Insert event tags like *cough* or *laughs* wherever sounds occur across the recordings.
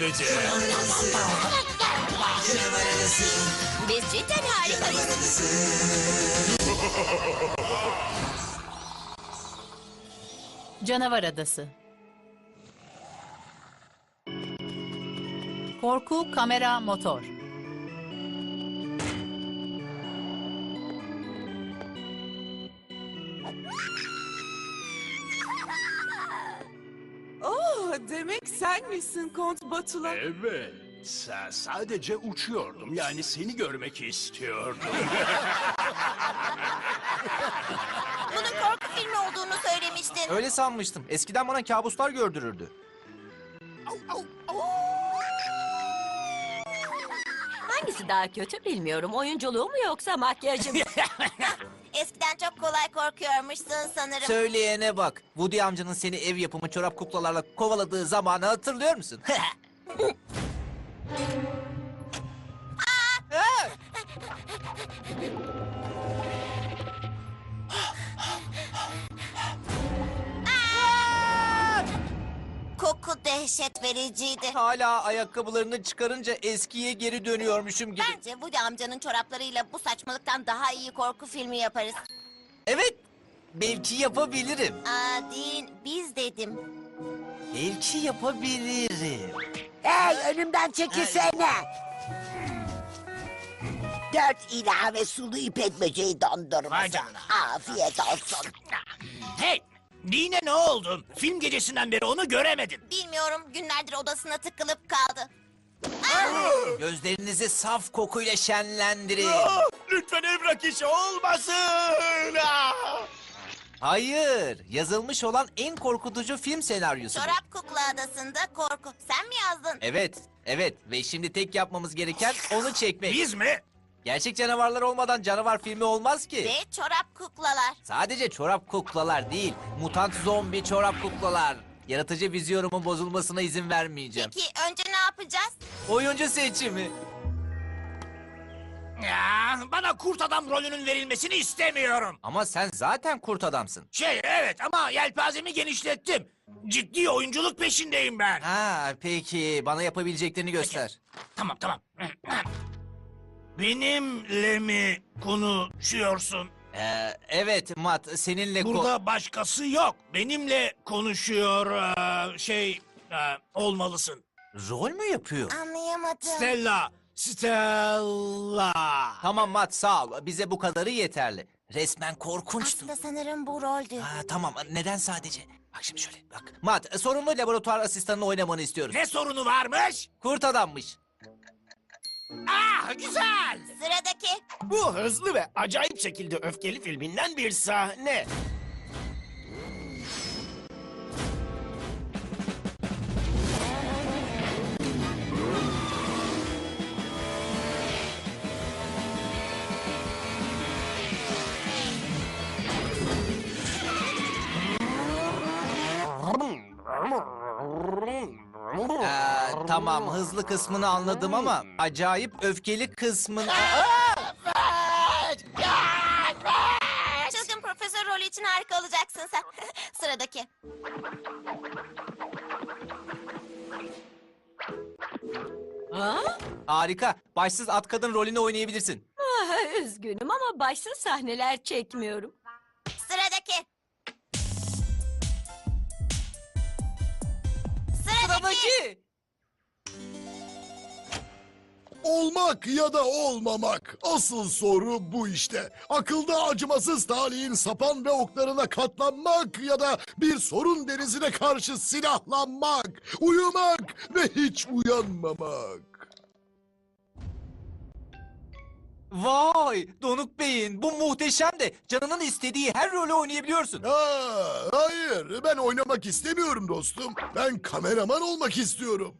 sadece. Biz cidden harikayız. *laughs* Canavar Adası Korku, kamera, motor. Demek sen misin Kont Batula? Evet. sa- Sadece uçuyordum. Yani seni görmek istiyordum. *laughs* Bunun korku filmi olduğunu söylemiştin. Öyle sanmıştım. Eskiden bana kabuslar gördürürdü. Hangisi daha kötü bilmiyorum. Oyunculuğu mu yoksa makyajı mı? *laughs* Eskiden çok kolay korkuyormuşsun sanırım. Söyleyene bak. Woody amcanın seni ev yapımı çorap kuklalarla kovaladığı zamanı hatırlıyor musun? *laughs* vericiydi. Hala ayakkabılarını çıkarınca eskiye geri dönüyormuşum gibi. Bence Woody amcanın çoraplarıyla bu saçmalıktan daha iyi korku filmi yaparız. Evet. Belki yapabilirim. Aa değil, biz dedim. Belki yapabilirim. Hey önümden çekilsene. Dört ilave sulu ipek böceği dondurması. Vay canına. Afiyet olsun. Dine ne oldun? Film gecesinden beri onu göremedin. Bilmiyorum, günlerdir odasına tıkılıp kaldı. Gözlerinizi saf kokuyla şenlendirin. Lütfen evrak işi olmasın. Ah! Hayır. Yazılmış olan en korkutucu film senaryosu. bu. Çorap Kukla Adası'nda korku. Sen mi yazdın? Evet. Evet. Ve şimdi tek yapmamız gereken onu çekmek. Biz mi? Gerçek canavarlar olmadan canavar filmi olmaz ki. Ve çorap kuklalar. Sadece çorap kuklalar değil, mutant zombi çorap kuklalar. Yaratıcı vizyonumun bozulmasına izin vermeyeceğim. Peki önce ne yapacağız? Oyuncu seçimi. Ya, bana kurt adam rolünün verilmesini istemiyorum. Ama sen zaten kurt adamsın. Şey evet ama yelpazemi genişlettim. Ciddi oyunculuk peşindeyim ben. Ha, peki bana yapabileceklerini göster. Tamam tamam. Benimle mi konuşuyorsun? Ee, evet Mat, seninle ko- Burada başkası yok. Benimle konuşuyor eee, şey eee, olmalısın. rol mü yapıyor? Anlayamadım. Stella. Stella. Tamam Mat sağ ol. Bize bu kadarı yeterli. Resmen korkunçtu. Aslında sanırım bu roldü. Ha, tamam neden sadece? Bak şimdi şöyle bak. Mat sorumlu laboratuvar asistanını oynamanı istiyoruz. Ne sorunu varmış? Kurt adammış. Ah güzel. Sıradaki. Bu hızlı ve acayip şekilde öfkeli filminden bir sahne. Tamam hızlı kısmını anladım ama acayip öfkeli kısmını... Çılgın profesör rolü için harika olacaksın sen. *laughs* Sıradaki. Ha? Harika. Başsız at kadın rolünü oynayabilirsin. Ah, Üzgünüm ama başsız sahneler çekmiyorum. Sıradaki. Sıradaki. Sıradaki. Olmak ya da olmamak. Asıl soru bu işte. Akılda acımasız talihin sapan ve oklarına katlanmak ya da bir sorun denizine karşı silahlanmak. Uyumak ve hiç uyanmamak. Vay Donuk Bey'in bu muhteşem de canının istediği her rolü oynayabiliyorsun. Ha, hayır ben oynamak istemiyorum dostum. Ben kameraman olmak istiyorum.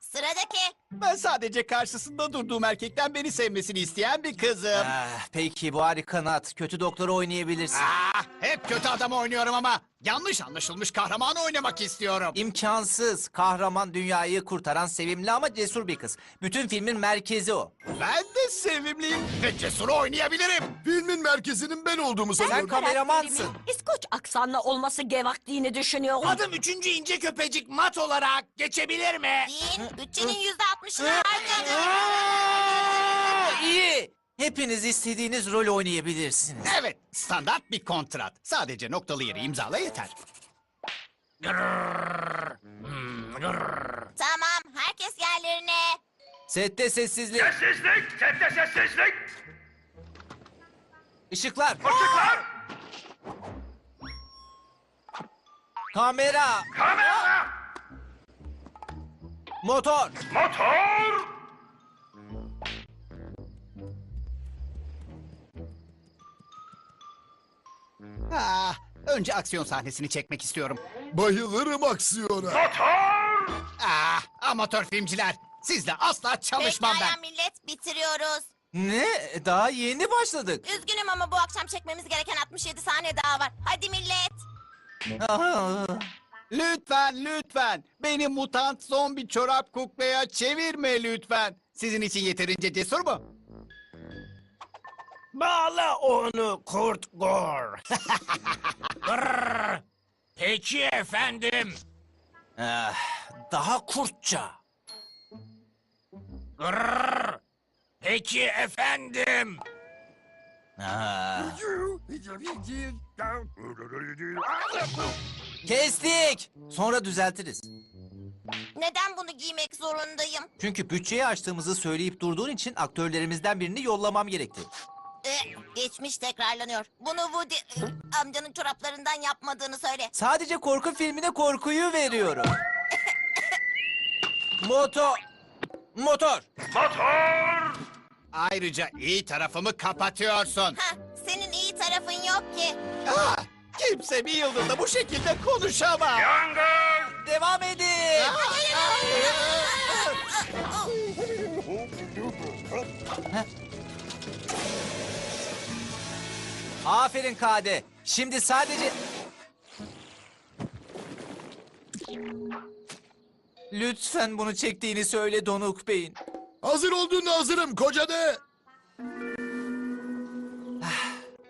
Sıradaki. Ben sadece karşısında durduğum erkekten beni sevmesini isteyen bir kızım. Ah, peki bu harika Nat. Kötü doktoru oynayabilirsin. Ah, hep kötü adam oynuyorum ama yanlış anlaşılmış kahraman oynamak istiyorum. İmkansız. Kahraman dünyayı kurtaran sevimli ama cesur bir kız. Bütün filmin merkezi o. Ben de sevimliyim ve cesur oynayabilirim. Filmin merkezinin ben olduğumu Sen sanıyorum. kameramansın. İskoç aksanlı olması gerektiğini düşünüyorum. Adım üçüncü ince köpecik mat olarak geçebilir mi? Dean, bütçenin yüzde altmışını harcadı. Aa, iyi. Hepiniz istediğiniz rol oynayabilirsiniz. Evet, standart bir kontrat. Sadece noktalı yeri imzala yeter. Tamam, herkes yerlerine. Sette sessizlik. Sessizlik! Sette sessizlik! Işıklar. Işıklar! Kamera. Kamera! Motor. Motor! Önce aksiyon sahnesini çekmek istiyorum. Bayılırım aksiyona. Motor! Ah, amatör filmciler. Sizle asla çalışmam Pekala ben. millet, bitiriyoruz. Ne? Daha yeni başladık. Üzgünüm ama bu akşam çekmemiz gereken 67 sahne daha var. Hadi millet. Aa, Lütfen, lütfen. Beni mutant zombi çorap kuklaya çevirme lütfen. Sizin için yeterince cesur mu? Bağla onu Kurt Gor. Grrr. *laughs* Peki efendim. ah, daha kurtça. Grrr. Peki efendim. Ah. Kestik. Sonra düzeltiriz. Neden bunu giymek zorundayım? Çünkü bütçeyi açtığımızı söyleyip durduğun için aktörlerimizden birini yollamam gerekti. Ee, geçmiş tekrarlanıyor. Bunu Woody e, amcanın çoraplarından yapmadığını söyle. Sadece korku filmine korkuyu veriyorum. Motor. Motor. Motor! Ayrıca iyi tarafımı kapatıyorsun. Ha, senin iyi tarafın yok ki. Ah, kimse bir yıldızda bu şekilde konuşamaz. Yangın! Devam edin. Aferin Kade. Şimdi sadece... Lütfen bunu çektiğini söyle Donuk Bey'in. Hazır olduğunda hazırım koca de.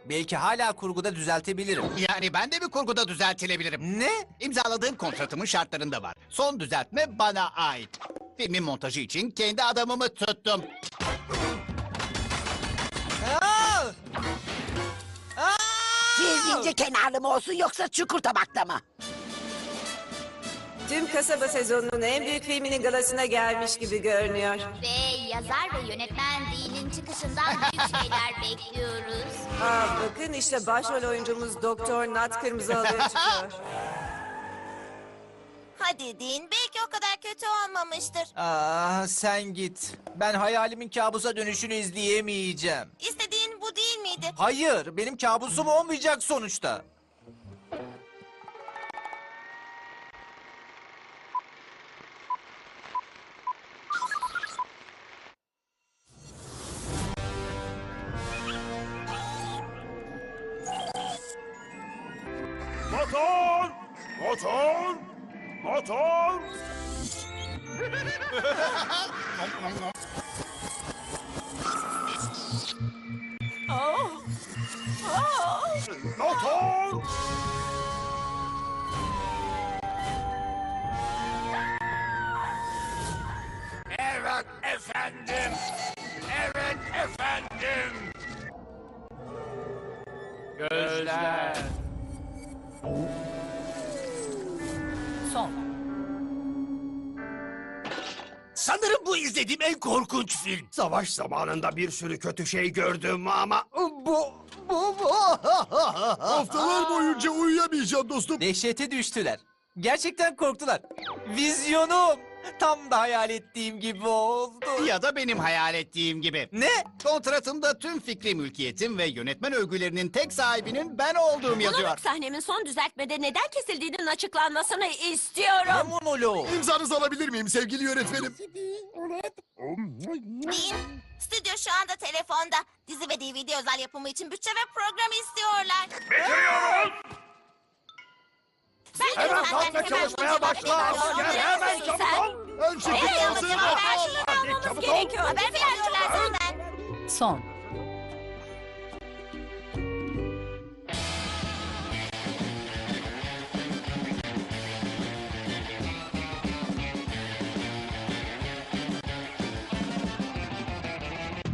Belki hala kurguda düzeltebilirim. Yani ben de bir kurguda düzeltilebilirim. Ne? İmzaladığım kontratımın şartlarında var. Son düzeltme bana ait. Filmin montajı için kendi adamımı tuttum. İnce kenarlı mı olsun yoksa çukur tabakta mı? Tüm kasaba sezonunun en büyük filminin galasına gelmiş gibi görünüyor. Ve yazar ve yönetmen Dean'in çıkışından büyük şeyler bekliyoruz. Aa, bakın işte başrol oyuncumuz Doktor Nat Kırmızıalı'ya çıkıyor. Hadi Dean, belki o kadar kötü olmamıştır. Aa, sen git. Ben hayalimin kabusa dönüşünü izleyemeyeceğim. İstediğin bu değil miydi? Hayır, benim kabusum olmayacak sonuçta. Motor! Motor! Motor! Motor! *laughs* efendim. Evet efendim. Gözler. Son. Sanırım bu izlediğim en korkunç film. Savaş zamanında bir sürü kötü şey gördüm ama bu... bu, bu. *laughs* Haftalar boyunca uyuyamayacağım dostum. Dehşete düştüler. Gerçekten korktular. Vizyonum. Tam da hayal ettiğim gibi oldu. Ya da benim hayal ettiğim gibi. Ne? Kontratımda tüm fikri mülkiyetim ve yönetmen övgülerinin tek sahibinin ben olduğum yazıyor. Bulanık sahnemin son düzeltmede neden kesildiğinin açıklanmasını Ne istiyorum. monoloğu? İmzanızı alabilir miyim sevgili yönetmenim? Dean, stüdyo şu anda telefonda. Dizi ve DVD özel yapımı için bütçe ve program istiyorlar. Hemen kalk ve çalışmaya başla asker. Hemen çabuk ol. Ön şekil Evet, alsın. şunu Hadi almamız çabuk ol. gerekiyor. Haber senden. Son